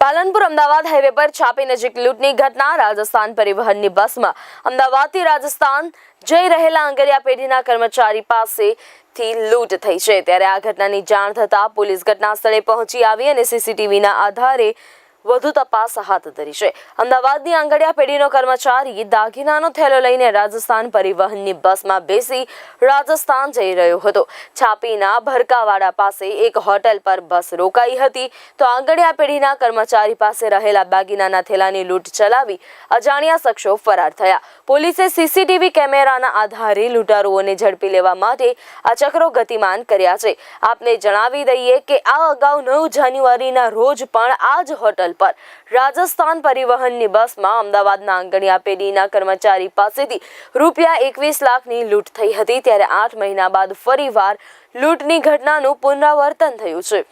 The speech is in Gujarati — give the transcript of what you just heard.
પાલનપુર અમદાવાદ હાઈવે પર છાપી નજીક લૂંટની ઘટના. રાજસ્થાન પરિવહનની બસમાં અમદાવાદથી રાજસ્થાન જઈ રહેલા આંગરિયા પેઢીના કર્મચારી પાસેથી લૂંટ થઈ છે. ત્યારે આ ઘટનાની જાણ થતાં પોલીસ ઘટના સ્થળે પહોંચી આવી અને સીસીટીવીના આધારે વધુ તપાસ હાથ ધરી છે. અમદાવાદની આંગડિયા પેઢીનો કર્મચારી દાગીનાનો થેલો લઈને રાજસ્થાન પરિવહનની બસમાં બેસી રાજસ્થાન જઈ રહ્યો હતો. છાપીના ભરકાવાડા પાસે એક હોટેલ પર બસ રોકાઈ હતી. તો આંગડિયા પેઢીના કર્મચારી પાસે રહેલા દાગીનાના થેલાની લૂંટ ચલાવી અજાણ્યા શખ્સો ફરાર થયા. પોલીસે સીસીટીવી કેમેરાના આધારે લૂંટારુઓને ઝડપી લેવા માટે આ ચક્રો ગતિમાન કર્યા છે. આપને જણાવી દઈએ કે આ અગાઉ નવ જાન્યુઆરીના રોજ પણ આ જ હોટલ પર. રાજસ્થાન પરિવહનની બસમાં અમદાવાદના આંગણિયા પેઢીના કર્મચારી પાસેથી રૂપિયા એકવીસ લાખની લૂંટ થઈ હતી, ત્યારે આઠ મહિના બાદ ફરીવાર લૂંટની ઘટનાનું પુનરાવર્તન થયું છે.